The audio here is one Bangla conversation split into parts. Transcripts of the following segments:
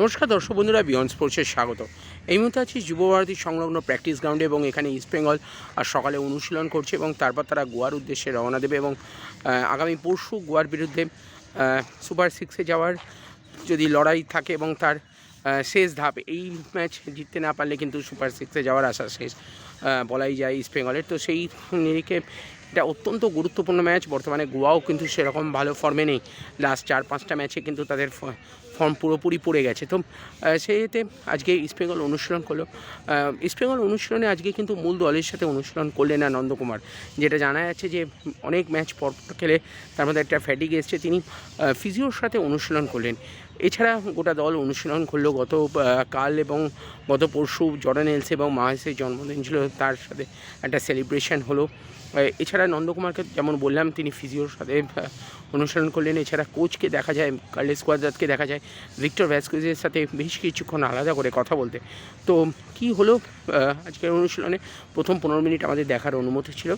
নমস্কার দর্শক বন্ধুরা বিয়ন্ড স্পোর্টসের স্বাগত। এই মুহূর্তে আছি যুবভারতী সংলগ্ন প্র্যাকটিস গ্রাউন্ডে এবং এখানে ইস্ট বেঙ্গল আর সকালে অনুশীলন করছে এবং তারপর তারা গোয়ার উদ্দেশ্যে রওনা দেবে এবং আগামী পরশু গোয়ার বিরুদ্ধে সুপার সিক্সে যাওয়ার যদি লড়াই থাকে এবং তার শেষ ধাপ, এই ম্যাচ জিততে না পারলে কিন্তু সুপার সিক্সে যাওয়ার আশা শেষ বলাই যায় ইস্ট বেঙ্গলের তো সেই নিরিখে এটা অত্যন্ত গুরুত্বপূর্ণ ম্যাচ বর্তমানে গোয়াও কিন্তু সেরকম ভালো ফর্মে নেই। লাস্ট চার পাঁচটা ম্যাচে কিন্তু তাদের ফর্ম পুরোপুরি পড়ে গেছে। তো আহ, সেতে আজকে ইস্টবেঙ্গল অনুশীলন করল। ইস্টবেঙ্গল অনুশীলনে আজকে কিন্তু মূল দলের সাথে অনুশীলন করলেন না নন্দকুমার যেটা জানা যাচ্ছে যে অনেক ম্যাচ পর খেলে তার মধ্যে একটা ফ্যাটিক এসছে। তিনি ফিজিওর সাথে অনুশীলন করলেন। এছাড়া গোটা দল অনুশীলন করল। গত কাল এবং গত পরশু জর্ডান এলস এবং মাহেসের জন্মদিন ছিল তার সাথে একটা সেলিব্রেশন হলো। এছাড়া নন্দকুমারকে যেমন বললাম তিনি ফিজিওর সাথে অনুসরণ করলেন। এছাড়া কোচকে দেখা যায় কার্লেস কোয়াদ্রাতকে দেখা যায় ভিক্টর ভ্যাসকুইজের সাথে বেশ কিছুক্ষণ আলাদা করে কথা বলতে। তো কি হলো? আজকের অনুশীলনে প্রথম পনেরো মিনিট আমাদের দেখার অনুমতি ছিল।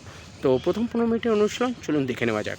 তো প্রথম পনেরো মিনিটের অনুশীলন চলুন দেখে নেওয়া যাক।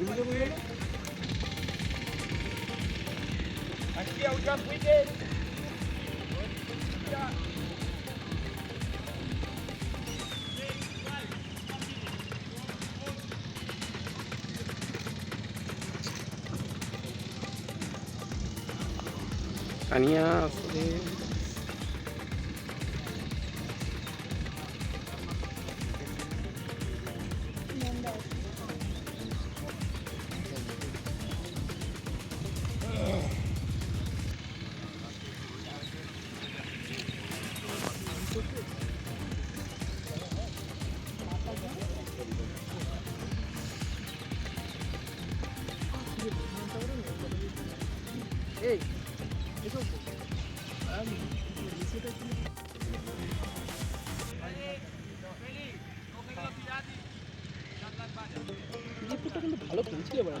Aqui é o দীপুটা কিন্তু ভালো খেলছিল এবার